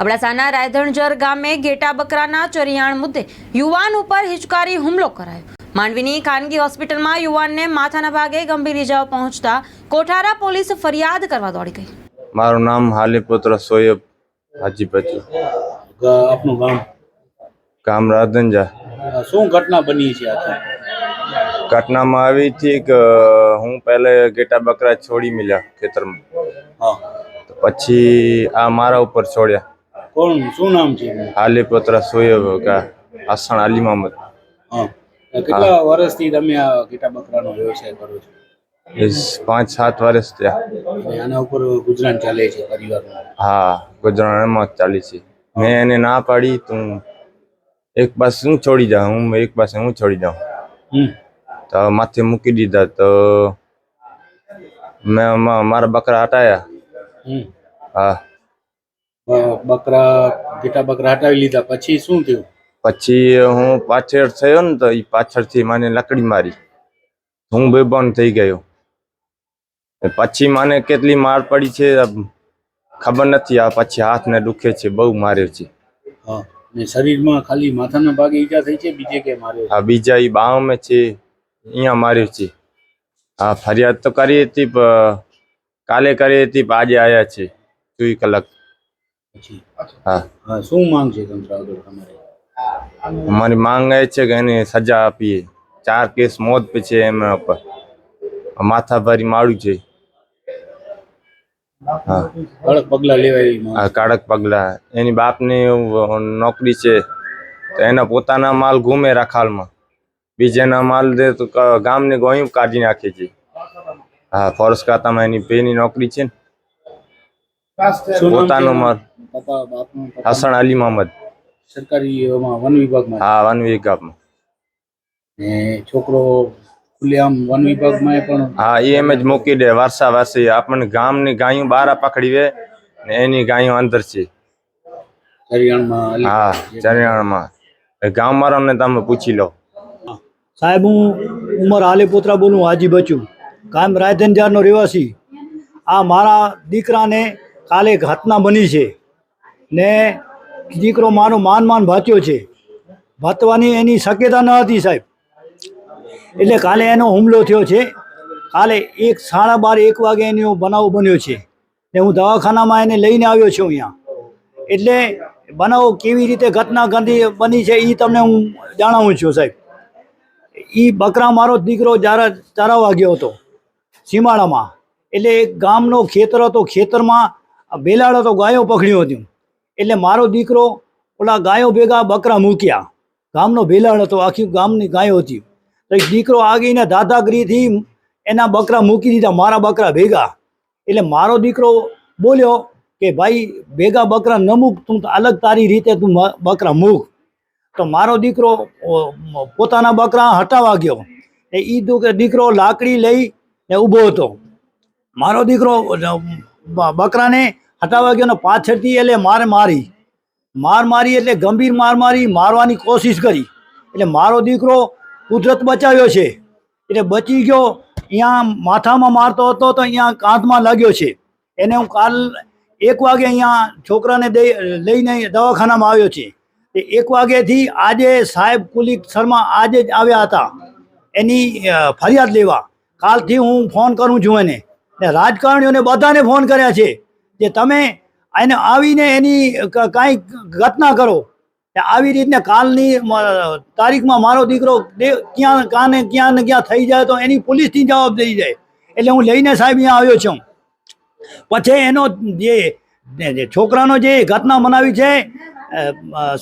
અબડાસાના રાયધણજર ગામે ગેટા બકરાના ચરિયાણ મુદ્દે યુવાન ઉપર હિચકારી હુમલો કરાયો. માંડવીની ખાનગી હોસ્પિટલમાં યુવાનને માથાના ભાગે ગંભીર ઇજાઓ પહોંચતા કોઠારા પોલીસ ફરિયાદ કરવા દોડી ગઈ. મારું નામ હાલી પુત્ર સોયબ હાજી બચુ ગ- આપનું ગામ? ગામ રાધંજા અ, શું ઘટના બની છે આખી? ઘટનામાં આવી હતી કે હું પહેલે ગેટા બકરા છોડી મળ્યા ખેતરમાં. હા. તો પછી આ મારા ઉપર છોડ્યા. કોણ? શું નામ છે? આલી હાલી સોયબ કા આસણ આલી અ, કેટલા વર્ષથી તમે આ ગીટા બકરાનો વ્યવસાય કરો છો? પાંચ સાત વર્ષ થયા. આના ઉપર ગુજરાન ચાલે છે પરિવારમાં? હા ગુજરાતમાં જ ચાલી છે. મેં એને ના પાડી તું એક પાસે હું છોડી જાઉં હું એક પાસે હું છોડી જાઉં. તો માથે મૂકી દીધા તો મેં મારા બકરા હટાયા. હા. બકરા ઘેટા બકરા હટાવી લીધા. પછી શું થયું? પછી હું પાછળ થયો ને તો એ પાછળથી મને લકડી મારી. હું બેભાન થઈ ગયો. પછી મને કેટલી માર પડી છે ખબર નથી. આ પછી હાથને દુખે છે બહુ માર્યો છે. હા ને શરીરમાં ખાલી માથાના ભાગે ઈજા થઈ છે બીજે કે માર્યો હા બીજા એ બાવમાં છે અહીંયા માર્યો છે. હા ફરિયાદ તો કરી હતી કાલે કરી હતી આજે આવ્યા છે ચોવીસ કલાક. હા. શું માંગ છે તંત્ર આગળ તમારે? અમારી માંગ એ છે કે એને સજા આપીએ. ચાર કેસ મોત પે છે એમના ઉપર. માથા ભરી માળું છે. હા. કડક પગલા લેવાય હા કડક પગલા. એની બાપની નોકરી છે. તો એના પોતાના માલ ઘૂમે રખાલમાં. બીજાના માલ દે તો ગામને ગોયું કાઢી નાખે છે. હા ફોરેસ્ટ ખાતામાં એની બેની નોકરી છે ને. પોતાનો માલ. પપ્પા બાપનું હસન અલી મોહમ્મદ. સરકારી એમાં વન વિભાગમાં? હા વન વિભાગમાં. ને છોકરો ખુલ્લેઆમ વન વિભાગમાં પણ? હા એ એમ જ મૂકી દે વારસા વારસી. આપણને ગામની ગાયો બહાર પકડી વે ને એની ગાયો અંદર છે. કરિયાણમાં હા ચરિયાણામાં. ગામ વાળાને તમે પૂછી લો. સાહેબ હું ઉમર હાલીપુત્રા બોલું હાજી બચું કાયમ રાયધનજારનો રહેવાસી. આ મારા દીકરાને કાલે ઘટના બની છે. ને દીકરો મારો માન માન ભાચ્યો છે. ભાતવાની એની શક્યતા ન હતી સાહેબ. એટલે કાલે એનો હુમલો થયો છે. કાલે એક સાડા બાર, એક વાગે એનો બનાવ બન્યો છે. ને હું દવાખાનામાં એને લઈને આવ્યો છું અહીંયા. એટલે બનાવ કેવી રીતે ઘટના ગંધી બની છે એ તમને હું જણાવું છું સાહેબ. એ બકરા મારો દીકરો જારા ચરાવવા ગયો હતો સીમાડામાં. એટલે એક ગામનો ખેતર હતો, ખેતરમાં બેલાડ હતો, ગાયો પકડ્યો હતી. એટલે મારો દીકરો ઓલા ગાયો ભેગા બકરા મૂક્યા. ગામનો ભેલાણ હતો, આખી ગામની ગાયો હતી. તો એ દીકરો આગીને દાદાગીરીથી એના બકરા મૂકી દીધા, મારા બકરા ભેગા. એટલે મારો દીકરો બોલ્યો કે, ભાઈ, ભેગા બકરા ન મૂક, તું અલગ તારી રીતે તું બકરા મૂક. તો મારો દીકરો પોતાના બકરા હટાવા ગયો. એ દુ- દીકરો લાકડી લઈ ને ઊભો હતો. મારો દીકરો બકરાને હટાવવા ગયો ને પાછળથી એટલે મારે મારી. માર મારી એટલે ગંભીર માર મારી, મારવાની કોશિશ કરી. એટલે મારો દીકરો કુદરત બચાવ્યો છે. એટલે બચી ગયો, અહીંયા માથામાં મારતો હતો તો અહીંયા કાંધમાં લાગ્યો છે. એને હું કાલ એક વાગે અહીંયા છોકરાને લઈને દવાખાનામાં આવ્યો છે. એ એક વાગ્યાથી આજે સાહેબ કુલિક શર્મા આજે જ આવ્યા હતા. એની ફરિયાદ લેવા. કાલથી હું ફોન કરું છું એને. રાજકારણીઓને બધાને ફોન કર્યા છે. કે તમે એને આવીને એની કાંઈ ઘટના કરો આવી રીતને કાલની તારીખમાં મારો દીકરો ક્યાં, કાને ક્યાં ને ક્યાં થઈ જાય તો એની પોલીસથી જવાબ દઈ જાય એટલે હું લઈને સાહેબ અહીંયા આવ્યો છું. પછી એનો જે છોકરાનો જે ઘટના મનાવી છે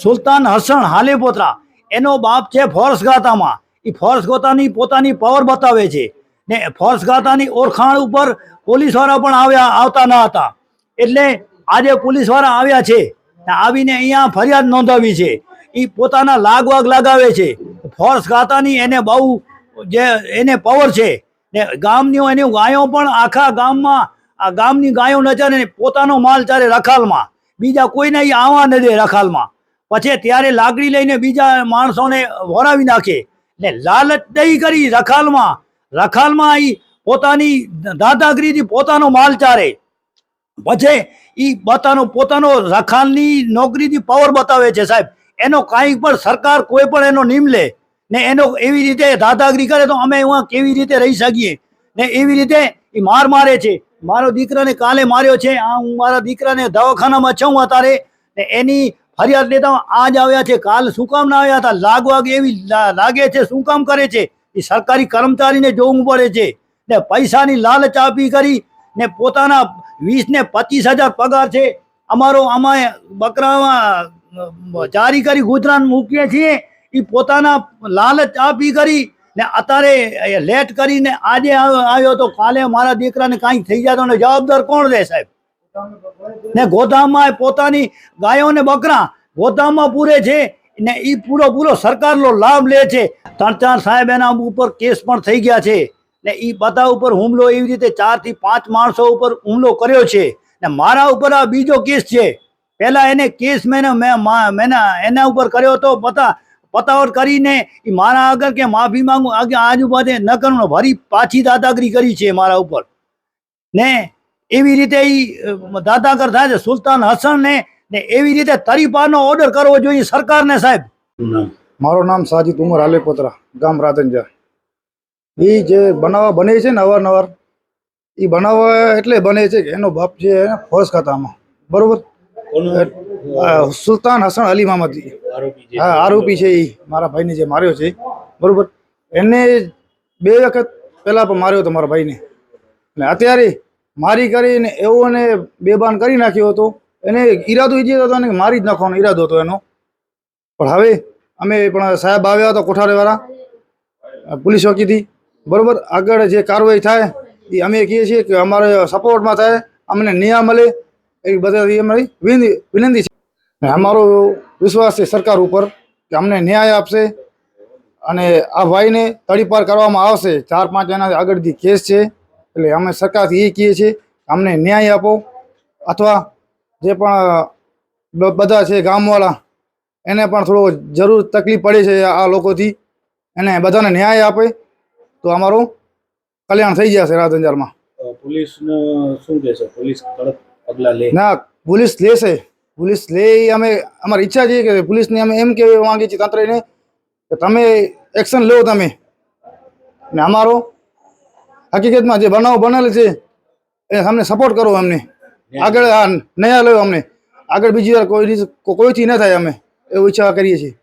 સુલતાન હસન હાલેપોત્રા એનો બાપ છે ફોર્સ ગાતામાં. એ ફોર્સ ગાતાની પોતાની પાવર બતાવે છે. ને ફોર્સ ગાતાની ઓળખાણ ઉપર પોલીસવાળા પણ આવ્યા, આવતા ન હતા. એટલે આજે પોલીસવાળા આવ્યા છે આવીને અહીંયા ફરિયાદ નોંધાવી છે. એ પોતાના લાગવાગ લગાવે છે. ફોર્સ ખાતાની એને બહુ જે એને પાવર છે. ને ગામની એની ગાયો પણ આખા ગામમાં, આ ગામની ગાયો નજર પોતાનો માલ ચાલે રખાલમાં. બીજા કોઈને ઈ આવવા ન દે રખાલમાં. પછી ત્યારે લાકડી લઈને બીજા માણસોને વરાવી નાખે. ને લાલચ દઈ કરી રખાલમાં. રખાલમાં એ પોતાની દાદાગીરીથી પોતાનો માલ ચારે. પછી એ પોતાનો પોતાનો રખાલની નોકરીથી પાવર બતાવે છે સાહેબ. એનો કાંઈ પણ સરકાર કોઈ પણ એનો નિમ લે, ને એનો એવી રીતે દાદાગીરી કરે તો અમે એમાં કેવી રીતે રહી શકીએ? ને એવી રીતે એ માર મારે છે. મારો દીકરાને કાલે માર્યો છે, આ હું મારા દીકરાને દવાખાનામાં છું અત્યારે, ને એની ફરિયાદ લેતા આજ આવ્યા છે, કાલ શું કામ ના આવ્યા હતા? લાગવા એવી લાગે છે, શું કામ કરે છે? એ સરકારી કર્મચારીને જોવું પડે છે. ને પૈસાની લાલચ આપી કરી ને પોતાના વીસ ને પચીસ હજાર પગાર છે. અમારો અમે બકરામાં જારી કરી ગુજરાન મૂકીએ છીએ. એ પોતાના લાલચ આપી કરી ને અત્યારે લેટ કરીને આજે આવ્યો તો કાલે મારા દીકરાને કાંઈ થઈ જાય તો જવાબદાર કોણ રહે સાહેબ? ને ગોદામમાં એ પોતાની ગાયો ને બકરા ગોદામમાં પૂરે છે ને એ પૂરો પૂરો સરકારનો લાભ લે છે. ત્રણ ચાર સાહેબ એના ઉપર કેસ પણ થઈ ગયા છે. ને એ બધા ઉપર હુમલો એવી રીતે ચારથી પાંચ માણસો ઉપર હુમલો કર્યો છે. ને મારા ઉપર આ બીજો કેસ છે. પહેલાં એને કેસ મેં મેં એના ઉપર કર્યો હતો પતા પતાવટ કરીને એ મારા આગળ કે માફી માંગુ આગળ આજુબાજુ ન કરું ફરી પાછી દાદાગીરી કરી છે મારા ઉપર. ને એવી રીતે એ દાદાગર થાય છે સુલતાન હસન ને ને એવી રીતે તરીપાનો ઓર્ડર કરવો જોઈએ સરકારને સાહેબ. મારું નામ સાજિદ ઉમર આલેપોતરા, ગામ રાધનજા. એ જે બનાવવા બને છે ને અવારનવાર એ બનાવવા એટલે બને છે કે એનો બાપ છે ફોજ ખાતામાં. બરોબર? સુલતાન હસન અલી મામદી હા આરોપી છે એ મારા ભાઈને જે માર્યો છે બરોબર? એને બે વખત પહેલાં પણ માર્યો હતો મારા ભાઈને. ને અત્યારે મારી કરીને એવો એને બેબાન કરી નાખ્યો હતો. એને ઈરાદો ઈજી હતો ને મારી જ નાખવાનો ઈરાદો હતો એનો. પણ હવે અમે પણ સાહેબ આવ્યા હતા કોઠારેવાળા પોલીસ ચોકીથી બરોબર? આગળ જે કાર્યવાહી થાય, એ અમે કહીએ છીએ કે અમારે સપોર્ટમાં થાય, અમને ન્યાય મળે, એ બધાથી અમારી વિનંતી છે. અમારો વિશ્વાસ છે સરકાર ઉપર કે અમને ન્યાય આપશે અને આ ભાઈને તડીપાર કરવામાં આવશે. ચાર પાંચ એના આગળથી કેસ છે, એટલે અમે સરકારથી એ કહીએ છીએ અમને ન્યાય આપો અથવા જે પણ બધા છે ગામવાળા, એને પણ થોડો જરૂર તકલીફ પડે છે આ લોકોથી, એને બધાને ન્યાય આપે. તો અમારું કલ્યાણ થઈ જશે રાધનજારમાં પોલીસ શું કહેશે? પોલીસ કડક પગલા લે. ના પોલીસ લેશે. પોલીસ લે અમે અમારી ઈચ્છા છે કે પોલીસને અમે એમ કહેવા માંગીએ છીએ તંત્રને કે તમે એક્શન લો તમે. ને અમારો હકીકતમાં જે બનાવ બનેલ છે એ અમને સપોર્ટ કરો અમને. આગળ આ ન્યાય લો અમને. આગળ બીજી વાર કોઈ કોઈથી ન થાય અમે. એવું ઈચ્છા કરીએ છીએ.